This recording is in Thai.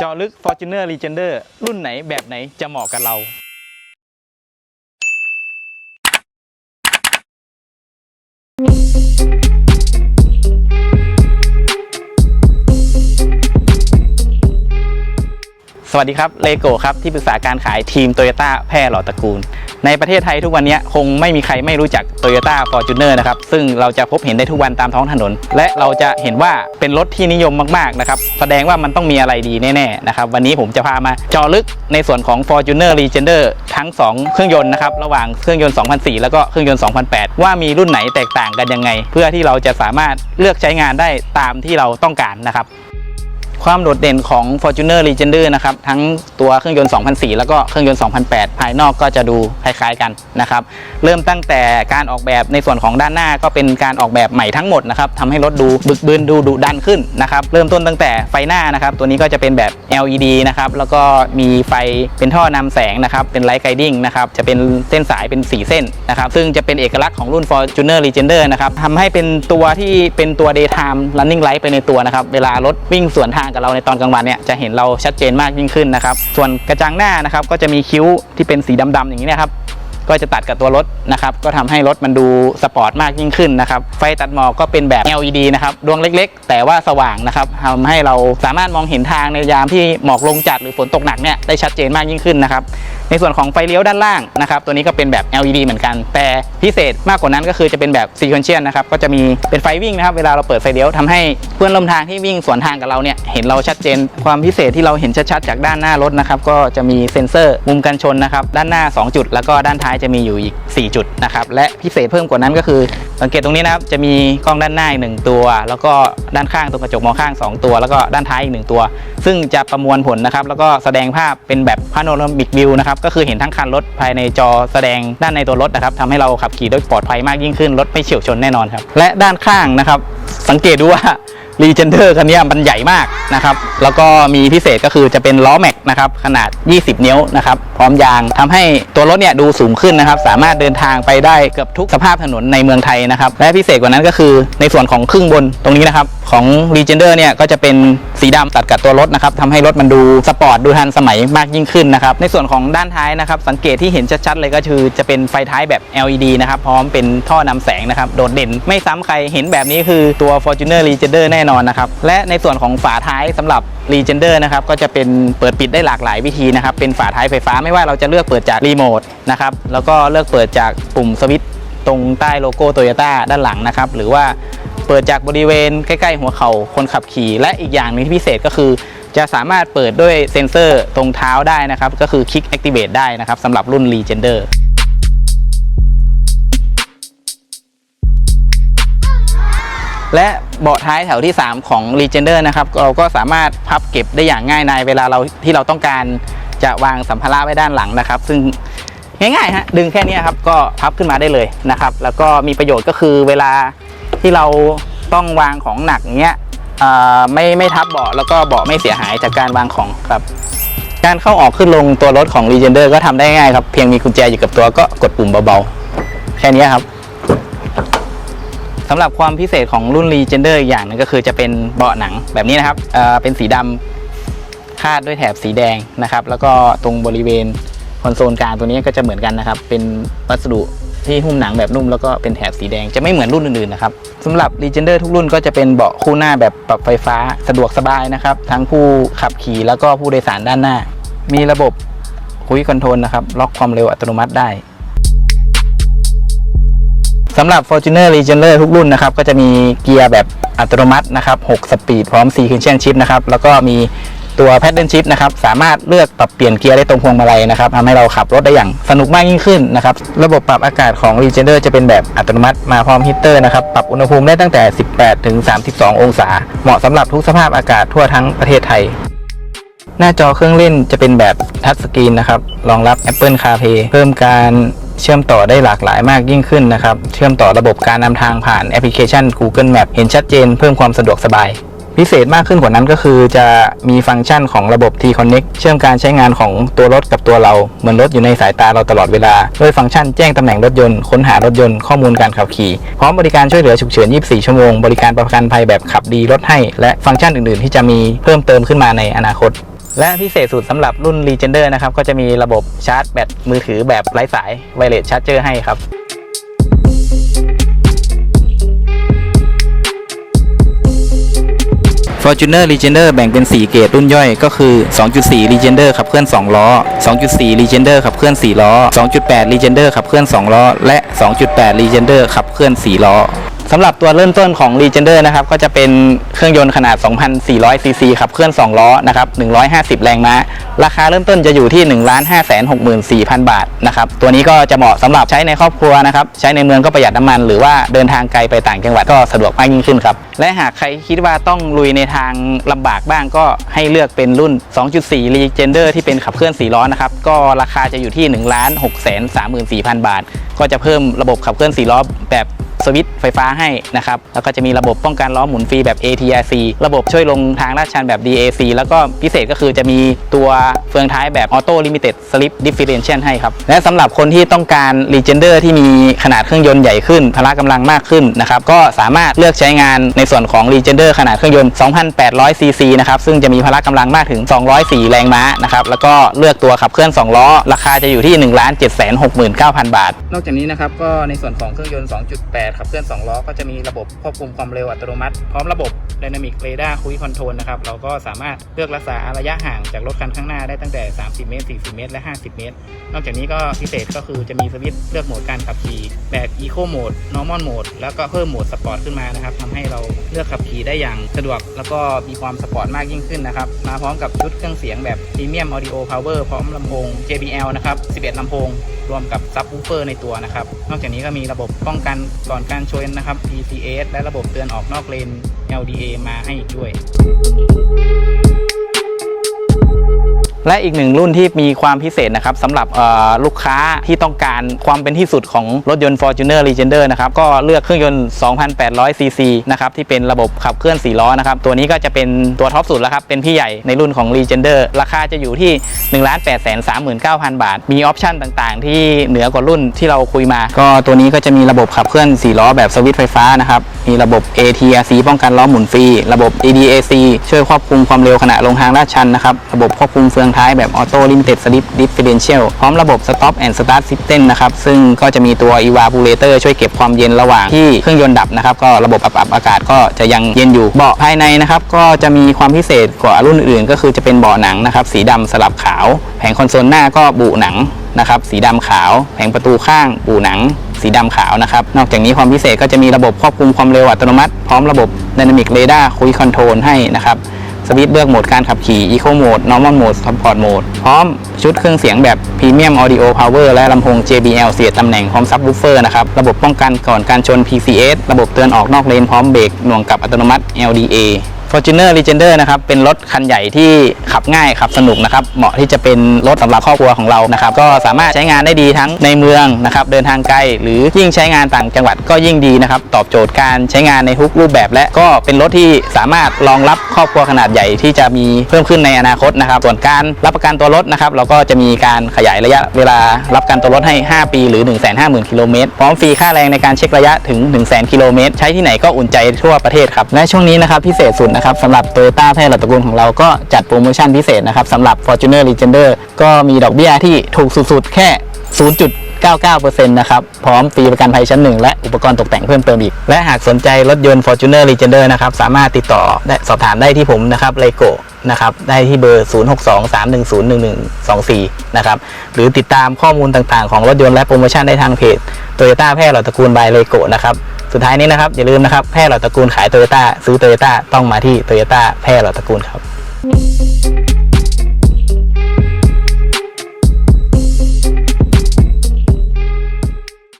จอลึก Fortuner Legender รุ่นไหนแบบไหนจะเหมาะกับเรา สวัสดีครับเลโก้ครับที่ปรึกษาการขายทีมโตโยต้าแพร่หล่อตระกูล ในประเทศไทยทุกวันนี้คงไม่มีใครไม่รู้จัก Toyota Fortuner นะครับ ซึ่งเราจะพบเห็นได้ทุกวันตามท้องถนน และเราจะเห็นว่าเป็นรถที่นิยมมากๆนะครับ แสดงว่ามันต้องมีอะไรดีแน่ ๆ นะครับ วันนี้ผมจะพามาเจาะลึกในส่วนของ Fortuner Legender ทั้ง 2 เครื่องยนต์นะครับ ระหว่างเครื่องยนต์ 2004 แล้วก็เครื่องยนต์ 2008 ว่ามีรุ่นไหนแตกต่างกันยังไง เพื่อที่เราจะสามารถเลือกใช้งานได้ตามที่เราต้องการนะครับ ความโดดเด่นของ Fortuner Legender นะครับ ทั้งตัวเครื่องยนต์ 2004 แล้วก็เครื่องยนต์ 2008 ภายนอกก็จะดูคล้ายๆกันนะครับ เริ่มตั้งแต่การออกแบบในส่วนของด้านหน้าก็เป็นการออกแบบใหม่ทั้งหมดนะครับทำให้รถดูบึกบึนดูดุดันขึ้นนะครับ เริ่มต้นตั้งแต่ไฟหน้านะครับ ตัวนี้ก็จะเป็นแบบ LED นะครับ แล้วก็มีไฟเป็นท่อนำแสงนะครับ เป็นไลท์ไกดิ้งนะครับ จะเป็นเส้นสายเป็น 4 เส้นนะครับ ซึ่งจะเป็นเอกลักษณ์ของรุ่น Fortuner Legender นะครับทำให้เป็นตัวที่เป็นตัว daytime running light ไปในตัวนะครับ เวลารถวิ่งสวนทางกับเราในตอนกลางวันเนี่ยจะเห็นเราชัดเจนมากยิ่งขึ้นนะครับ ส่วนกระจังหน้านะครับก็จะมีคิ้วที่เป็นสีดำๆอย่างนี้นะครับก็จะตัดกับตัวรถนะครับ ก็ทำให้รถมันดูสปอร์ตมากยิ่งขึ้นนะครับ ไฟตัดหมอกก็เป็นแบบ LED นะครับ ดวงเล็กๆ แต่ว่าสว่างนะครับทำให้เราสามารถมองเห็นทางในยามที่หมอกลงจัดหรือฝนตกหนักเนี่ยได้ชัดเจนมากยิ่งขึ้นนะครับ ในส่วนของไฟเลี้ยวด้านล่างนะครับตัวนี้ก็เป็นแบบ LED เหมือนกัน แต่พิเศษมากกว่านั้นก็คือจะเป็นแบบ sequential นะครับก็จะมีเป็นไฟวิ่งนะครับเวลาเราเปิดไฟเลี้ยวทำให้เพื่อนร่วมทางที่วิ่งสวนทางกับเราเนี่ยเห็นเราชัดเจน ความพิเศษที่เราเห็นชัดๆจากด้านหน้ารถนะครับก็จะมีเซ็นเซอร์มุมกันชนนะครับด้านหน้า 2 จุด แล้วก็ด้านท้ายจะมีอยู่อีก 4 จุดนะครับและพิเศษเพิ่มกว่านั้นก็คือสังเกตตรงนี้นะครับจะมีกล้องด้านหน้าอีกหนึ่งตัว แล้วก็ด้านข้างตรงกระจกมองข้าง 2 ตัว แล้วก็ด้านท้ายอีกหนึ่งตัว ซึ่งจะประมวลผลนะครับแล้วก็แสดงภาพเป็นแบบพาโนรามิกวิวนะครับก็คือเห็นทั้งคันรถภายในจอแสดงด้านในตัวรถนะครับทำให้เราขับขี่ได้ปลอดภัยมากยิ่งขึ้นรถไม่เฉียวชนแน่นอนครับและด้านข้างนะครับสังเกตดูว่า รีเจนเ e อร์คันนี้มันใหญ่มากนะครับ แล้วก็มีพิเศษก็คือจะเป็นล้อแม็กนะครับ ขนาด 20 นิ้วนะครับ พร้อมยางทำให้ตัวรถเนี่ยดูสูงขึ้นนะครับ สามารถเดินทางไปได้เกือบทุกสภาพถนนในเมืองไทยนะครับ และพิเศษกว่านั้นก็คือในส่วนของครึ่งบนตรงนี้นะครับ ของ r e g e n d e r เนี่ยก็จะเป็นสีดำตัดกับตัวรถนะครับทำให้รถมันดูสปอร์ตดูทันสมัยมากยิ่งขึ้นนะครับ ในส่วนของด้านท้ายนะครับ สังเกตที่เห็นชัดๆเลยก็คือจะเป็นไฟท้ายแบบ LED นะครับ พร้อมเป็นท่อนำแสงนะครับ โดดเด่นไม่ซ้ำใคร เห็นแบบนี้คือตัว Fortuner Legender แน่นอนนะครับ และในส่วนของฝาท้ายสำหรับ Legender นะครับก็จะเป็นเปิดปิดได้หลากหลายวิธีนะครับ เป็นฝาท้ายไฟฟ้าไม่ว่าเราจะเลือกเปิดจากรีโมทนะครับแล้วก็เลือกเปิดจากปุ่มสวิตช์ตรงใต้โลโก้โตโยต้าด้านหลังนะครับ หรือว่าเปิดจากบริเวณใกล้ๆหัวเข่าคนขับขี่ และอีกอย่างนึงที่พิเศษก็คือ จะสามารถเปิดด้วยเซ็นเซอร์ตรงเท้าได้นะครับ ก็คือ Kick Activate ได้นะครับสำหรับรุ่น Legender และเบาะท้ายแถวที่ 3 ของ Legender นะครับเราก็สามารถพับเก็บได้อย่างง่ายในเวลาเราที่เราต้องการจะวางสัมภาระไว้ด้านหลังนะครับ ซึ่งง่ายๆฮะดึงแค่นี้ครับก็พับขึ้นมาได้เลยนะครับ แล้วก็มีประโยชน์ก็คือเวลาที่เราต้องวางของหนักอย่างเงี้ยไม่ไม่ทับเบาะแล้วก็เบาะไม่เสียหายจากการวางของครับ การเข้าออกขึ้นลงตัวรถของ Legender ก็ทำได้ง่ายครับเพียงมีกุญแจอยู่กับตัวก็กดปุ่มเบาๆ แค่นี้ครับ สำหรับความพิเศษของรุ่น Legender อีกอย่างหนึงก็คือจะเป็นเบาะหนังแบบนี้นะครับเเป็นสีดำคาดด้วยแถบสีแดงนะครับ แล้วก็ตรงบริเวณคอนโซลกลางตัวนี้ก็จะเหมือนกันนะครับ เป็นวัสดุที่หุ้มหนังแบบนุ่มแล้วก็เป็นแถบสีแดงจะไม่เหมือนรุ่นอื่นๆนะครับสำหรับ Legender ทุกรุ่นก็จะเป็นเบาะคู่หน้าแบบปรับไฟฟ้าสะดวกสบายนะครับ ทั้งผู้ขับขี่แล้วก็ผู้โดยสารด้านหน้า มีระบบคุยคอนโทรลนะครับล็อกความเร็วอัตโนมัติได้ สำหรับ Fortuner Legender ทุกรุ่นนะครับก็จะมีเกียร์แบบอัตโนมัตินะครับ6สปีดพร้อม Sequential Shift นะครับแล้วก็มีตัว Paddle Shift นะครับสามารถเลือกปรับเปลี่ยนเกียร์ได้ตรงพวงมาลัยนะครับทำให้เราขับรถได้อย่างสนุกมากยิ่งขึ้นนะครับระบบปรับอากาศของ Legender จะเป็นแบบอัตโนมัติมาพร้อมฮีเตอร์นะครับปรับอุณหภูมิได้ตั้งแต่ 18 ถึง 32 องศา เหมาะสำหรับทุกสภาพอากาศทั่วทั้งประเทศไทย หน้าจอเครื่องเล่นจะเป็นแบบทัชสกรีนนะครับรองรับ Apple CarPlay เพิ่มการ เชื่อมต่อได้หลากหลายมากยิ่งขึ้นนะครับ เชื่อมต่อระบบการนำทางผ่านแอปพลิเคชัน Google Map เห็นชัดเจนเพิ่มความสะดวกสบาย พิเศษมากขึ้นกว่านั้นก็คือจะมีฟังก์ชันของระบบ T-Connect เชื่อมการใช้งานของตัวรถกับตัวเรา เหมือนรถอยู่ในสายตาเราตลอดเวลา ด้วยฟังก์ชันแจ้งตำแหน่งรถยนต์ ค้นหารถยนต์ ข้อมูลการขับขี่ พร้อมบริการช่วยเหลือฉุกเฉิน 24 ชั่วโมง บริการประกันภัยแบบขับดีลดให้ และฟังก์ชันอื่น ๆ ที่จะมีเพิ่มเติมขึ้นมาในอนาคต และพิเศษสุดสำหรับรุ่น Legender นะครับ ก็จะมีระบบชาร์จแบตมือถือแบบไร้สายไวเลสชาร์จเจอร์ให้ครับ Fortuner Legender แบ่งเป็น 4 เกรดรุ่นย่อยก็คือ 2.4 Legender ขับเคลื่อน 2 ล้อ 2.4 Legender ขับเคลื่อน 4 ล้อ 2.8 Legender ขับเคลื่อน 2 ล้อ และ 2.8 Legender ขับเคลื่อน 4 ล้อ สำหรับตัวเริ่มต้นของ Legender นะครับก็จะเป็นเครื่องยนต์ขนาด 2,400 ซีซีขับเคลื่อน 2 ล้อนะครับ150 แรงม้า ราคาเริ่มต้นจะอยู่ที่ 1 5 6 4 0 0 0 บาทนะครับตัวนี้ก็จะเหมาะสำหรับใช้ในครอบครัวนะครับใช้ในเมืองก็ประหยัดน้ำมัน หรือว่าเดินทางไกลไปต่างจังหวัดก็สะดวกมากยิ่งขึ้นครับและหากใครคิดว่าต้องลุยในทางลำบากบ้างก็ให้เลือกเป็นรุ่น 2.4 Legender ที่เป็นขับเคลื่อน 4 ล้อนะครับก็ราคาจะอยู่ที่ 1 6 3 4 0 0 0 บาท ก็จะเพิ่มระบบขับเคลื่อน 4 ล้อแบบ สวิตช์ไฟฟ้าให้นะครับแล้วก็จะมีระบบป้องกันล้อหมุนฟรีแบบ ATRC ระบบช่วยลงทางลาดชันแบบ DAC แล้วก็พิเศษก็คือจะมีตัวเฟืองท้ายแบบ Auto Limited Slip Differential ให้ครับ และสำหรับคนที่ต้องการ Legender ที่มีขนาดเครื่องยนต์ใหญ่ขึ้น พละกำลังมากขึ้นนะครับ ก็สามารถเลือกใช้งานในส่วนของ Legender ขนาดเครื่องยนต์ 2,800 cc นะครับ ซึ่งจะมีพละกำลังมากถึง 204 แรงม้านะครับ แล้วก็เลือกตัวขับเคลื่อน 2 ล้อ ราคาจะอยู่ที่ 1 7 6 9 0 0 0 บาท นอกจากนี้นะครับก็ในส่วนของเครื่องยนต์ 2.8ขับเคลื่อน2ล้อก็จะมีระบบควบคุมความเร็วอัตโนมัติ พร้อมระบบ Dynamic Radar Cruise Control นะครับ เราก็สามารถเลือกรักษาระยะห่างจากรถคันข้างหน้าได้ตั้งแต่ 30 เมตร 40 เมตร และ 50 เมตร นอกจากนี้ก็พิเศษก็คือจะมีสวิตช์เลือกโหมดการขับขี่แบบ Eco Mode Normal Mode แล้วก็เพิ่มโหมด Sport ขึ้นมานะครับทำให้เราเลือกขับขี่ได้อย่างสะดวก แล้วก็มีความสปอร์ตมากยิ่งขึ้นนะครับ มาพร้อมกับชุดเครื่องเสียงแบบ Premium Audio Power พร้อมลำโพง JBL นะครับ 11ลำโพงรวมกับซับ w ูเฟอร์ในตัวนะครับ นอกจากนี้ก็มีระบบป้องกันก่อนการชนนะครับ PCS และระบบเตือนออกนอกเลน LDA มาให้อีกด้วย และอีกหนึ่งรุ่นที่มีความพิเศษนะครับสำหรับลูกค้าที่ต้องการความเป็นที่สุดของรถยนต์ Fortuner Legender นะครับก็เลือกเครื่องยนต์ 2,800 cc นะครับที่เป็นระบบขับเคลื่อน4ล้อนะครับตัวนี้ก็จะเป็นตัวท็อปสุดแล้วครับเป็นพี่ใหญ่ในรุ่นของ Legender ราคาจะอยู่ที่ 1 8 3 9 0 0 0บาท มีออปชันต่างๆ ที่เหนือกว่ารุ่นที่เราคุยมา ก็ตัวนี้ก็จะมีระบบขับเคลื่อน4ล้อแบบสวิตช์ไฟฟ้านะครับมีระบบ ATRC ป้องกันล้อหมุนฟรีระบบ ADAC ช่วยควบคุมความเร็วขณะลงทางลาดชันนะครับระบบควบคุมเฟืองท้ายแบบ Auto Limited Slip Differential พร้อมระบบ Stop and Start System นะครับ ซึ่งก็จะมีตัว Evaporator ช่วยเก็บความเย็นระหว่างที่เครื่องยนต์ดับนะครับ ก็ระบบปรับอากาศก็จะยังเย็นอยู่ เบาะภายในนะครับ ก็จะมีความพิเศษกว่ารุ่นอื่น ก็คือจะเป็นเบาะหนังนะครับ สีดำสลับขาว แผงคอนโซลหน้าก็บุหนังนะครับสีดำขาว แผงประตูข้างบุหนัง สีดำขาวนะครับ นอกจากนี้ความพิเศษก็จะมีระบบควบคุมความเร็วอัตโนมัติ พร้อมระบบ Dynamic Radar Cruise Control ให้นะครับ สวิตช์เลือกโหมดการขับขี่ Eco Mode Normal Mode Sport Mode พร้อมชุดเครื่องเสียงแบบ Premium Audio Power และลำโพง JBL เสียดตำแหน่งพร้อมซับบูเฟอร์นะครับ ระบบป้องกันก่อนการชน PCS ระบบเตือนออกนอกเลนพร้อมเบรกหน่วงกับอัตโนมัติ LDA Fortuner Legender นะครับเป็นรถคันใหญ่ที่ขับง่ายขับสนุกนะครับเหมาะที่จะเป็นรถสำหรับครอบครัวของเรานะครับก็สามารถใช้งานได้ดีทั้งในเมืองนะครับเดินทางไกลหรือยิ่งใช้งานต่างจังหวัดก็ยิ่งดีนะครับตอบโจทย์การใช้งานในทุกรูปแบบ และก็เป็นรถที่สามารถรองรับครอบครัวขนาดใหญ่ที่จะมีเพิ่มขึ้นในอนาคตนะครับส่วนการรับประกันตัวรถนะครับเราก็จะมีการขยายระยะเวลารับประกันตัวรถให้ 5 ปีหรือ 150,000กิโลเมตรพร้อมฟรีค่าแรงในการเช็คระยะถึง 100,000กิโลเมตรใช้ที่ไหนก็อุ่นใจทั่วประเทศครับและช่วงนี้นะครับพิเศษสุดนะครับสำหรับ Toyota แพร่หลอดตระกูลของเราก็จัดโปรโมชั่นพิเศษนะครับสำหรับ Fortuner Legender ก็มีดอกเบี้ยที่ถูกสุดๆ แค่ 0.99%นะครับ พร้อมฟรีประกันภัยชั้นหนึ่งและอุปกรณ์ตกแต่งเพิ่มเติมอีก และหากสนใจรถยนต์ Fortuner Legender นะครับ สามารถติดต่อได้สอบถามได้ที่ผมนะครับเลโกนะครับ ได้ที่เบอร์ 0623101124 นะครับ หรือติดตามข้อมูลต่างๆ ของรถยนต์และโปรโมชั่นได้ทางเพจ Toyota แพร่หลอดตระกูลบายเลโกนะครับ สุดท้ายนี้นะครับอย่าลืมนะครับแพร่หลอดตระกูลขายโตโยต้าซื้อโตโยต้าต้องมาที่โตโยต้าแพร่หลอดตระกูลครับ